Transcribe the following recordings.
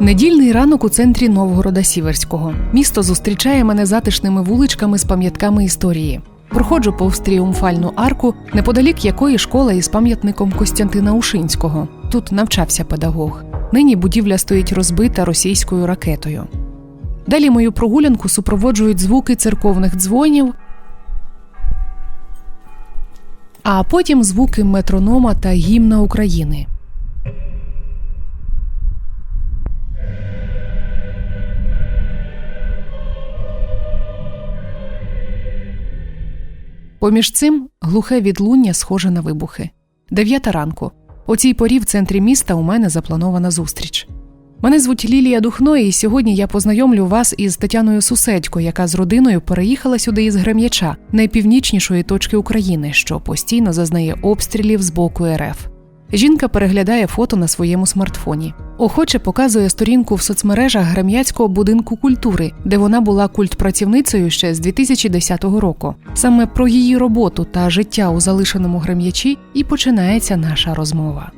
Недільний ранок у центрі Новгорода Сіверського. Місто зустрічає мене затишними вуличками з пам'ятками історії. Проходжу повз тріумфальну арку, неподалік якої школа із пам'ятником Костянтина Ушинського. Тут навчався педагог. Нині будівля стоїть розбита російською ракетою. Далі мою прогулянку супроводжують звуки церковних дзвонів, а потім звуки метронома та гімна України. Поміж цим глухе відлуння схоже на вибухи. Дев'ята ранку. О цій порі в центрі міста у мене запланована зустріч. Мене звуть Лілія Духно, і сьогодні я познайомлю вас із Тетяною Суседько, яка з родиною переїхала сюди із Грем'яча, найпівнічнішої точки України, що постійно зазнає обстрілів з боку РФ. Жінка переглядає фото на своєму смартфоні. Охоче показує сторінку в соцмережах Грем'яцького будинку культури, де вона була культпрацівницею ще з 2010 року. Саме про її роботу та життя у залишеному Грем'ячі і починається наша розмова.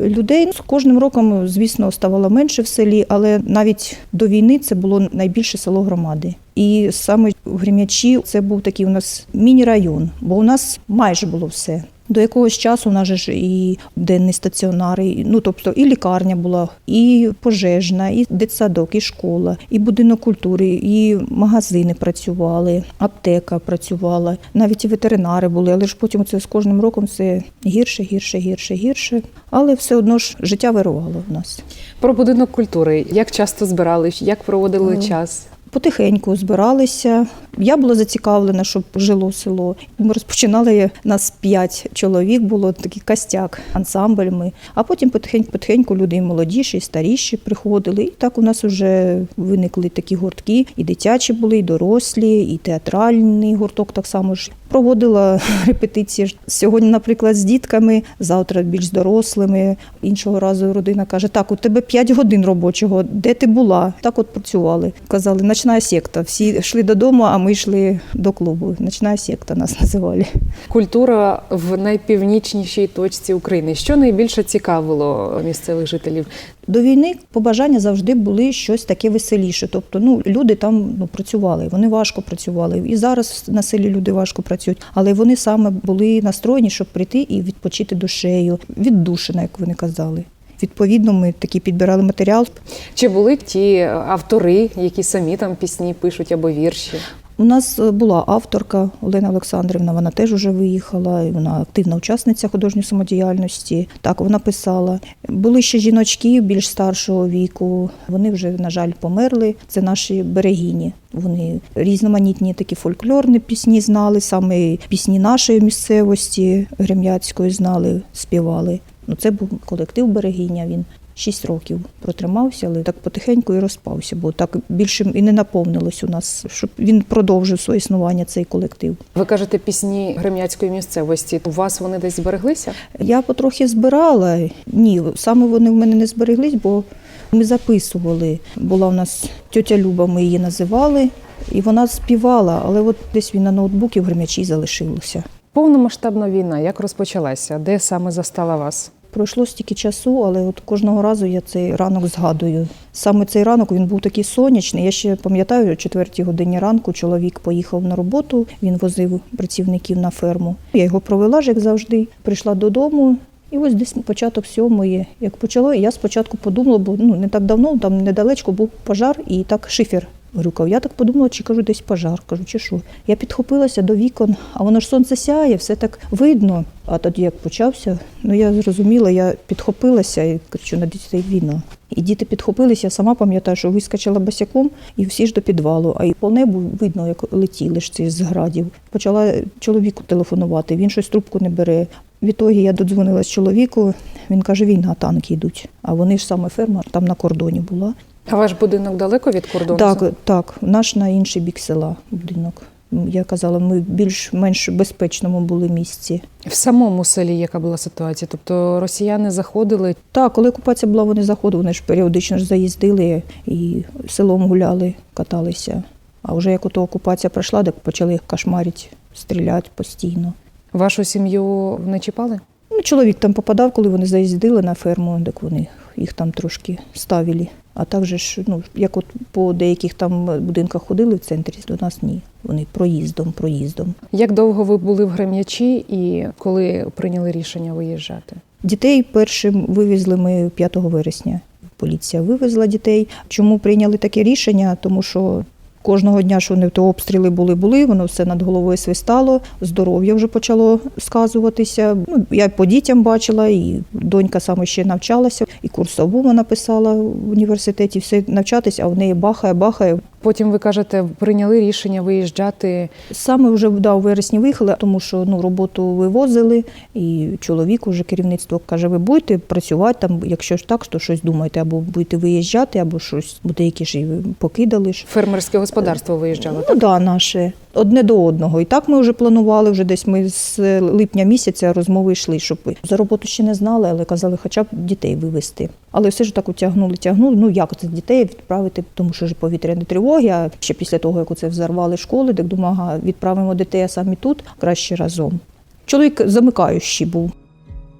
Людей з кожним роком, звісно, ставало менше в селі, але навіть до війни це було найбільше село громади. І саме в Грем'ячі це був такий у нас міні-район, бо у нас майже було все. До якогось часу у нас же ж і денний стаціонар, і, ну тобто і лікарня була, і пожежна, і дитсадок, і школа, і будинок культури, і магазини працювали, аптека працювала, навіть і ветеринари були, але ж потім це з кожним роком все гірше, гірше, гірше, гірше. Але все одно ж життя вирувало в нас. Про будинок культури. Як часто збирались, як проводили Ну, час? Потихеньку збиралися. Я була зацікавлена, щоб жило село. Ми розпочинали нас п'ять чоловік, було такий костяк, ансамбль. Ми. А потім потихеньку, потихеньку люди і молодіші, і старіші приходили. І так у нас вже виникли такі гуртки. І дитячі були, і дорослі, і театральний гурток так само ж. Проводила репетиції сьогодні, наприклад, з дітками, завтра більш дорослими. Іншого разу родина каже: Так, у тебе 5 годин робочого, де ти була? Так от працювали. Казали, ночна секта. Всі йшли додому, а ми йшли до клубу. Ночна секта нас називали. Культура в найпівнічнішій точці України. Що найбільше цікавило місцевих жителів? До війни побажання завжди були щось таке веселіше. Тобто, ну люди там ну працювали, вони важко працювали. І зараз на селі люди важко працюють, але вони саме були настроєні, щоб прийти і відпочити душею, віддушина, як вони казали. Відповідно, ми такі підбирали матеріал. Чи були ті автори, які самі там пісні пишуть або вірші? У нас е, була авторка Олена Олександрівна, вона теж вже виїхала, і вона активна учасниця художньої самодіяльності. Так, вона писала. Були ще жіночки більш старшого віку, вони вже, на жаль, померли. Це наші берегині. Вони різноманітні такі фольклорні пісні знали, саме пісні нашої місцевості Грем'яцької знали, співали. Ну, це був колектив Берегиня. Він шість років протримався, але так потихеньку і розпався, бо так більше і не наповнилось у нас, щоб він продовжив своє існування, цей колектив. Ви кажете пісні грем'яцької місцевості. У вас вони десь збереглися? Я потрохи збирала. Ні, саме вони в мене не збереглись, бо ми записували. Була у нас тьотя Люба, ми її називали, і вона співала, але от десь він на ноутбуці в Гремячій залишилося. Повномасштабна війна, як розпочалася? Де саме застала вас? Пройшло стільки часу, але от кожного разу я цей ранок згадую. Саме цей ранок він був такий сонячний. Я ще пам'ятаю, о четвертій годині ранку чоловік поїхав на роботу, він возив працівників на ферму. Я його провела ж, як завжди, прийшла додому. І ось десь початок сьомої, як почало, я спочатку подумала, бо ну не так давно, там недалечко був пожар і так шифер грюкав. Я так подумала, чи кажу, десь пожар, кажу, чи що. Я підхопилася до вікон, а воно ж сонце сяє, все так видно. А тоді як почався, ну я зрозуміла, я підхопилася і кричу на дітей війна. І діти підхопилися, я сама пам'ятаю, що вискочила босяком і всі ж до підвалу. А і по небу видно, як летіли ж ці з градів. Почала чоловіку телефонувати, він щось трубку не бере. Відтоді я додзвонилась чоловіку, він каже, війна, танки йдуть. А вони ж саме ферма там на кордоні була. А ваш будинок далеко від кордону? Так, так, наш на інший бік села будинок. Я казала, ми більш-менш безпечному були місці. В самому селі яка була ситуація? Тобто росіяни заходили. Так, коли окупація була, вони заходили, вони ж періодично ж заїздили і селом гуляли, каталися. А вже як ото окупація пройшла, так почали їх кошмарити, стріляти постійно. Вашу сім'ю не чіпали? Ну, чоловік там попадав, коли вони заїздили на ферму, так вони їх там трошки ставили. А також, ну, як от по деяких там будинках ходили в центрі, до нас ні. Вони проїздом, проїздом. Як довго ви були в Грем'ячі і коли прийняли рішення виїжджати? Дітей першим вивезли ми 5 вересня. Поліція вивезла дітей. Чому прийняли таке рішення? Тому що кожного дня, що вони то обстріли були, були, воно все над головою свистало, здоров'я вже почало сказуватися. Ну, я по дітям бачила, і донька саме ще навчалася, і курсову вона писала в університеті, все навчатися, а в неї бахає, бахає. Потім ви кажете, прийняли рішення виїжджати. Саме вже да, у вересні виїхали, тому що ну, роботу вивозили, і чоловік уже керівництво каже, ви будете працювати там, якщо ж так, то щось думаєте, або будете виїжджати, або щось, бо деякі ж покидали. Фермерське господарство виїжджало. Ну да, наше. Одне до одного. І так ми вже планували, вже десь ми з липня місяця розмови йшли, щоб за роботу ще не знали, але казали, хоча б дітей вивезти. Але все ж так утягнули, тягнули. Ну як це дітей відправити, тому що ж повітряні тривоги. А ще після того, як оце взорвали школи, так думаю, ага, відправимо дітей а самі тут, краще разом. Чоловік замикаючий був.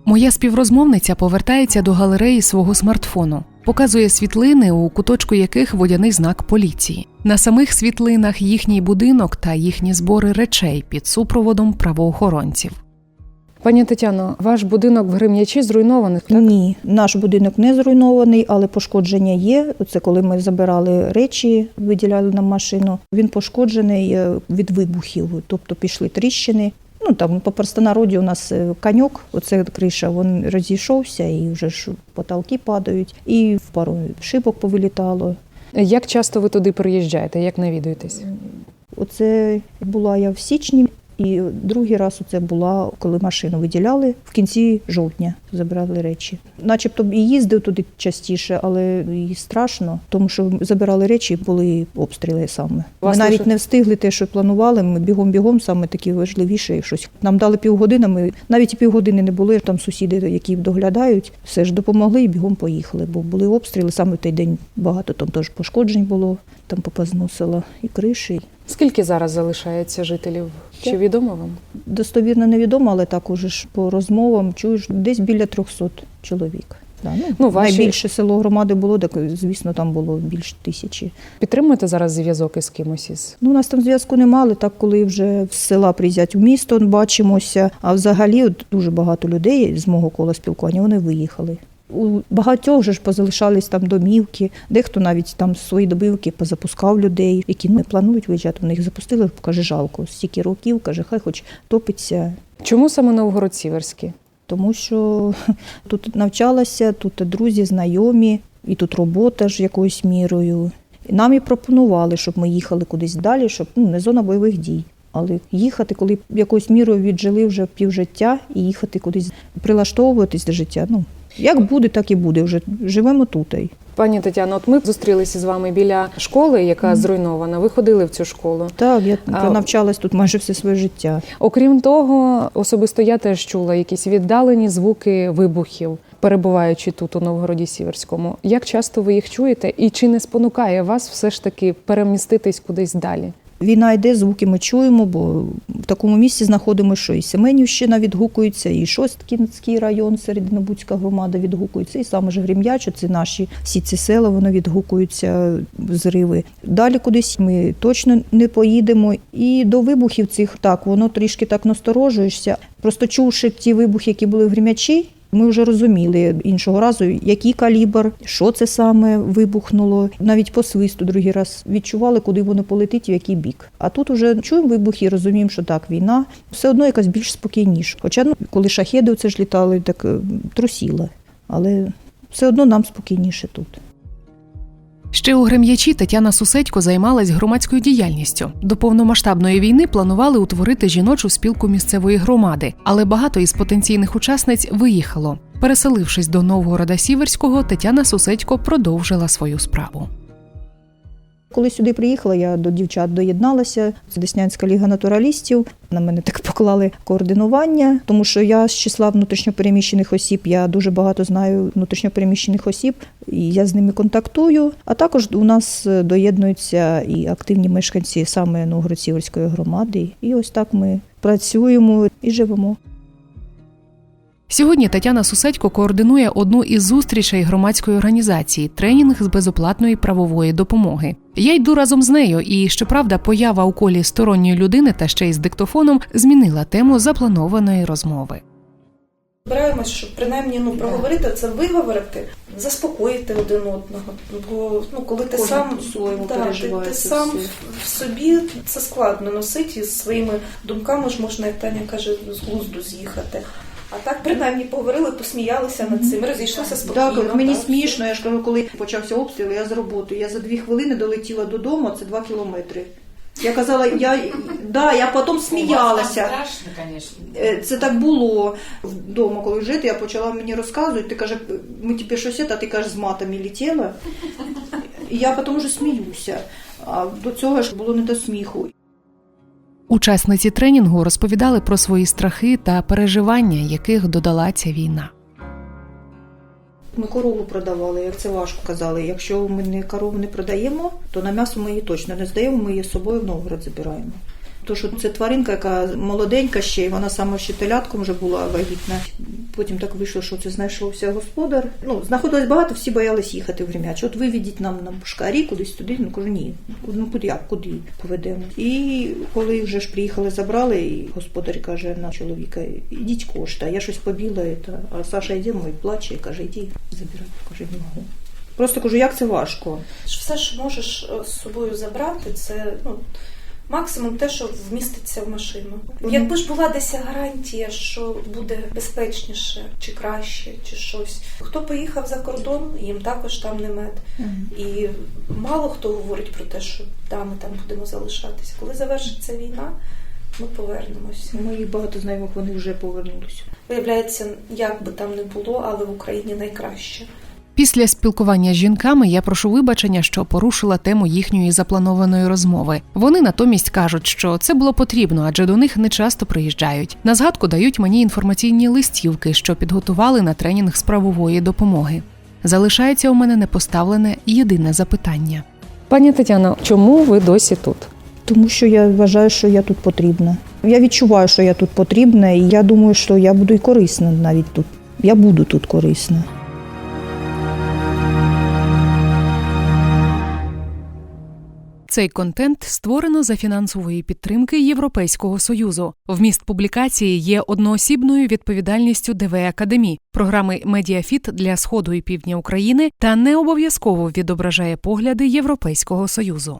Моя співрозмовниця повертається до галереї свого смартфону, показує світлини, у куточку яких водяний знак поліції. На самих світлинах їхній будинок та їхні збори речей під супроводом правоохоронців. Пані Тетяно, ваш будинок в Грем'ячі зруйнований. Так? Ні, наш будинок не зруйнований, але пошкодження є. Це коли ми забирали речі, виділяли нам машину. Він пошкоджений е, від вибухів, тобто пішли тріщини. Ну там по простонароді у нас коньок, каньок, оце криша, він розійшовся і вже ж потолки падають, і в пару шибок повилітало. Як часто ви туди приїжджаєте? Як навідуєтесь? Оце була я в січні, і другий раз оце була, коли машину виділяли в кінці жовтня, забирали речі. Начебто б і їздив туди частіше, але і страшно, тому що забирали речі, були обстріли саме. Ми навіть не встигли те, що планували. Ми бігом-бігом, саме такі важливіше щось. Нам дали півгодини. Ми навіть і півгодини не були. Там сусіди, які доглядають, все ж допомогли і бігом поїхали. Бо були обстріли. Саме в той день багато там теж пошкоджень було. Там попозносило і криші. Скільки зараз залишається жителів? Чи відомо вам? Достовірно невідомо, але так уже ж по розмовам чуєш десь біля 300 чоловік. Да, ну, Ну, ваші- Найбільше село громади було, так звісно, там було більше тисячі. Підтримуєте зараз зв'язок із кимось із? Ну, у нас там зв'язку не мали, так коли вже з села приїздять в місто, бачимося. А взагалі от дуже багато людей з мого кола спілкування вони виїхали. У багатьох же ж позалишались там домівки, дехто навіть там свої добивки позапускав людей, які не планують виїжджати. Вони їх запустили, каже, жалко. Стільки років, каже, хай хоч топиться. Чому саме Новгород Сіверський? тому що тут навчалася, тут друзі, знайомі, і тут робота ж якоюсь мірою. І нам і пропонували, щоб ми їхали кудись далі, щоб ну, не зона бойових дій. Але їхати, коли якоюсь мірою віджили вже півжиття, і їхати кудись прилаштовуватись до життя. Ну, як буде, так і буде. Вже живемо тут. Пані Тетяно, от ми зустрілися з вами біля школи, яка зруйнована. Ви ходили в цю школу. Так, я А- пронавчалась тут майже все своє життя. Окрім того, особисто я теж чула якісь віддалені звуки вибухів, перебуваючи тут у Новгороді Сіверському. Як часто ви їх чуєте, і чи не спонукає вас все ж таки переміститись кудись далі? Війна йде, звуки ми чуємо, бо в такому місці знаходимося, що і Семенівщина відгукується, і Шосткінський район, Серединобудська громада відгукується, і саме ж Грім'ячо, це наші всі ці села, воно відгукуються зриви. Далі кудись ми точно не поїдемо. І до вибухів цих так, воно трішки так насторожуєшся. Просто чувши ті вибухи, які були в Грім'ячі, ми вже розуміли іншого разу, який калібр, що це саме вибухнуло. Навіть по свисту другий раз відчували, куди воно полетить в який бік. А тут уже чуємо вибухи, і розуміємо, що так, війна все одно якась більш спокійніша. Хоча ну, коли шахеди це ж літали, так е, трусіла. Але все одно нам спокійніше тут. Ще у Грем'ячі Тетяна Суседько займалась громадською діяльністю. До повномасштабної війни планували утворити жіночу спілку місцевої громади, але багато із потенційних учасниць виїхало. Переселившись до Новгорода Сіверського, Тетяна Суседько продовжила свою справу. Коли сюди приїхала, я до дівчат доєдналася. Це Деснянська ліга натуралістів. На мене так поклали координування, тому що я з числа внутрішньопереміщених осіб, я дуже багато знаю внутрішньопереміщених осіб, і я з ними контактую. А також у нас е, доєднуються і активні мешканці саме Новгород-Сіверської громади. І ось так ми працюємо і живемо. Сьогодні Тетяна Суседько координує одну із зустрічей громадської організації тренінг з безоплатної правової допомоги. Я йду разом з нею, і щоправда, поява у колі сторонньої людини та ще й з диктофоном змінила тему запланованої розмови. Збираємось, щоб принаймні ну проговорити це, виговорити, заспокоїти один одного. Бо ну коли ти Кожен сам да, ти, ти сам в- в собі це складно носити і з своїми думками ж можна, як Таня каже, з глузду з'їхати. А так принаймні поговорили, посміялися над цим, розійшлися спокійно. Так, мені так. смішно, я ж кажу, коли почався обстріл, я з роботи. Я за дві хвилини долетіла додому, це два кілометри. Я казала, я, да, я потім сміялася. Страшно. Е, Це так було вдома, коли жити. Я почала мені розказувати. Ти каже, ми тобі щось, а ти кажеш, з матами летіла. І я потім вже сміюся. А до цього ж було не до сміху. Учасниці тренінгу розповідали про свої страхи та переживання, яких додала ця війна. Ми корову продавали, як це важко казали. Якщо ми не корову не продаємо, то на м'ясо ми її точно не здаємо, ми її з собою в Новгород забираємо. То що це тваринка, яка молоденька ще, і вона саме ще телятком вже була вагітна. Потім так вийшло, що це знайшовся господар. Ну, знаходилось багато, всі боялись їхати в Гремяч. От виведіть нам на Пушкарі, кудись туди. Ну кажу, ні. Ну куди як, куди поведемо? І коли вже ж приїхали, забрали, і господар каже на чоловіка: ідіть кошта, я щось побіла, а Саша йде мой плаче і каже, іди забирай. Каже, не можу. Просто кажу, як це важко. Все, що можеш е, з собою забрати, це ну. Максимум те, що вміститься в машину. Мгм. Якби ж була десь гарантія, що буде безпечніше чи краще, чи щось. Хто поїхав за кордон, їм також там не мед. І мало хто говорить про те, що да, ми там будемо залишатися. Коли завершиться війна, ми повернемося. Моїх багато знайомих вони вже повернулися. Виявляється, як би там не було, але в Україні найкраще. Після спілкування з жінками я прошу вибачення, що порушила тему їхньої запланованої розмови. Вони натомість кажуть, що це було потрібно, адже до них не часто приїжджають. На згадку дають мені інформаційні листівки, що підготували на тренінг з правової допомоги. Залишається у мене непоставлене єдине запитання. Пані Тетяно, чому ви досі тут? Тому що я вважаю, що я тут потрібна. Я відчуваю, що я тут потрібна, і я думаю, що я буду і корисна навіть тут. Я буду тут корисна. Цей контент створено за фінансової підтримки Європейського союзу. Вміст публікації є одноосібною відповідальністю ДВ Академі, програми Медіафіт для сходу і півдня України та не обов'язково відображає погляди Європейського союзу.